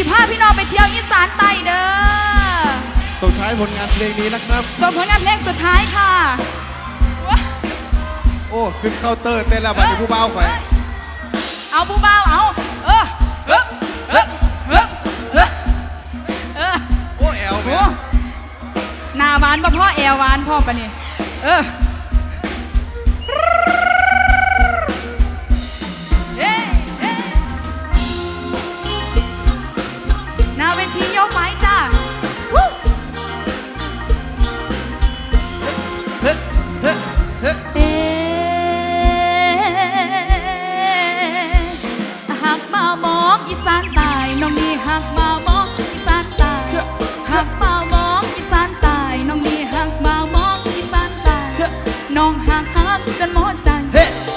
สิพาพี่น้องไปเที่ยวอีสานใต้เด้อสุดท้ายผลงานเพลงนี้นะครับ ส่งผลงานเพลงสุดท้ายค่ะว้าโอ้ขึ้นเคาน์เตอร์เต้นแล้วบัดนี้ผู้เบาข่อยเอาผู้เบาเอาเออเออเออเออเออโอ้แอลโอ้แม่หน้าหวานบ่พ่อแอวหวานพ่อปะนี่เออ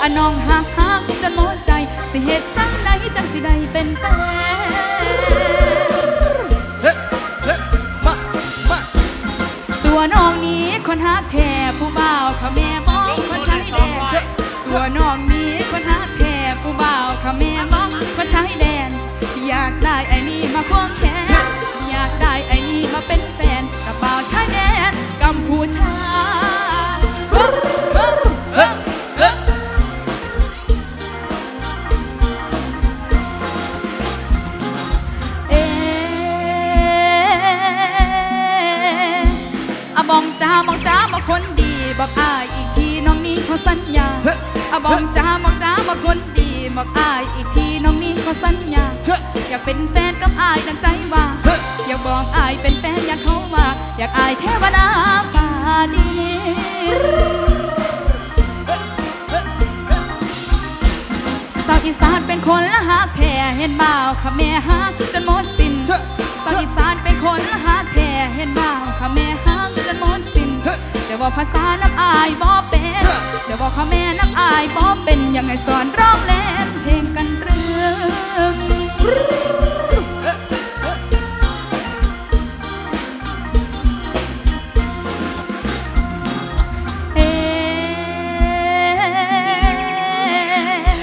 อะน้องหักหักจนหมดใจ สิเหตุจังใดจังสิได้เป็นแฟนเฮ้เฮ้มามาตัวน้องนี้คนหักแท้ผู้บ่าวเขาแม่บอกเขาใช้แดนตัวน้องนี้คนหักแท้ผู้บ่าวเขาแม่บอกเขาใช้แดน อยากได้ไอ้นี่มาควงแขนอยากได้ไอ้นี่มาเป็นแฟนกับบ่าวชายแดนกัมพูชา บองจ้ามองจ้ามาคนดีบอกอายอีกทีน้องนี้เขาสัญญาเฮ้อะบองจ้ามองจ้ามาคนดีบอกอายอีกทีน้องนี้เขาสัญญาเชื่ออยากเป็นแฟนกับอายดังใจว่าเฮ้อยากบอกอายเป็นแฟนอยากเข้ามาอยากอายเทวดาฟ้าดินสาวอีสานเป็นคนละหักแท้เห็นบ่าวข้าแม่หักจนหมดสิ้นเชื่อสาวอีสานเป็นคนละหักแท้เห็นบ่าวข้าแม่หัก ดี๋ยวบอกภาษาน้ำอายบ่เป็นเชื่อเดี๋ยวบอกข้าแม่น้ำอายบ่เป็นยังไงสอนร้องเล่นเพลงกันตรึมเอ๊ะ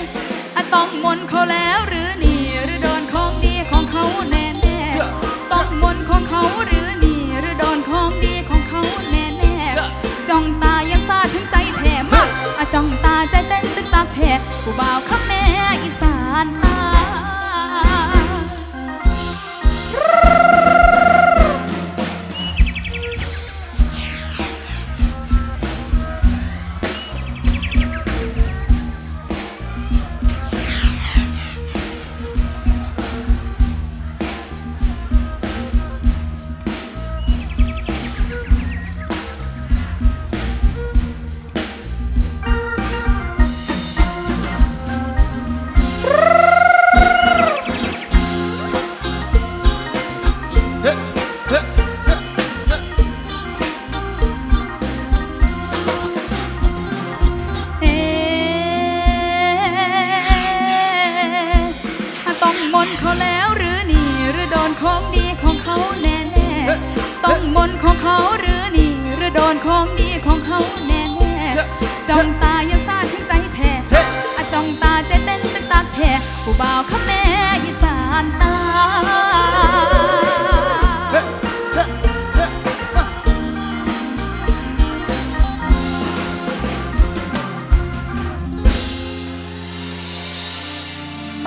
อะต้องมนต์เขาแล้ว ผู้บ่าว นต์เขาแล้วหรือนี่หรือโดนของดีของเขาแน่แน่ๆต้องมนต์ของเขาหรือนี่หรือโดนของดีของเขาแน่แน่ๆจ้องตาอย่าซา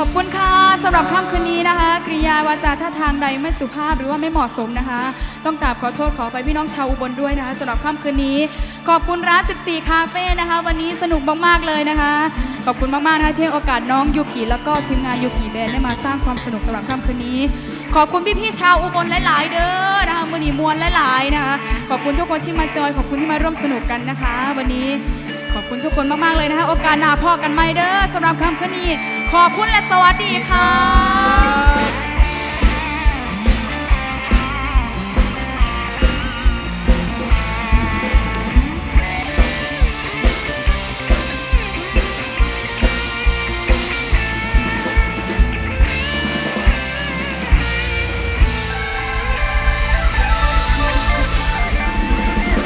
อบคุณค่ะสำหรับค่ำคืนนี้นะคะกริยาวาจาท่าทางใดไม่สุภาพหรือว่าไม่เหมาะสมนะคะ ต้องกราบขอโทษขอไปพี่น้องชาวอุบลด้วยนะคะสำหรับค่ำคืนนี้ ขอบคุณร้าน 14 คาเฟ่นะคะ วันนี้สนุกมากๆเลยนะคะ ขอบคุณมากๆนะคะที่ให้โอกาสน้องยูกิแล้วก็ทีมงานยูกิแบนด์ได้มาสร้างความสนุกสำหรับค่ำคืนนี้ ขอบคุณพี่ๆชาวอุบลหลายๆ เด้อนะคะมือหนีมวลหลายๆนะคะขอบคุณทุกคนที่มาจอยขอบคุณที่มาร่วมสนุกกันนะคะ วันนี้ขอบคุณทุกคนมากๆเลยนะคะ โอกาสหน้าพ่อกันไหมเด้อสำหรับค่ำคืนนี้ ขอบคุณและสวัสดีค่ะ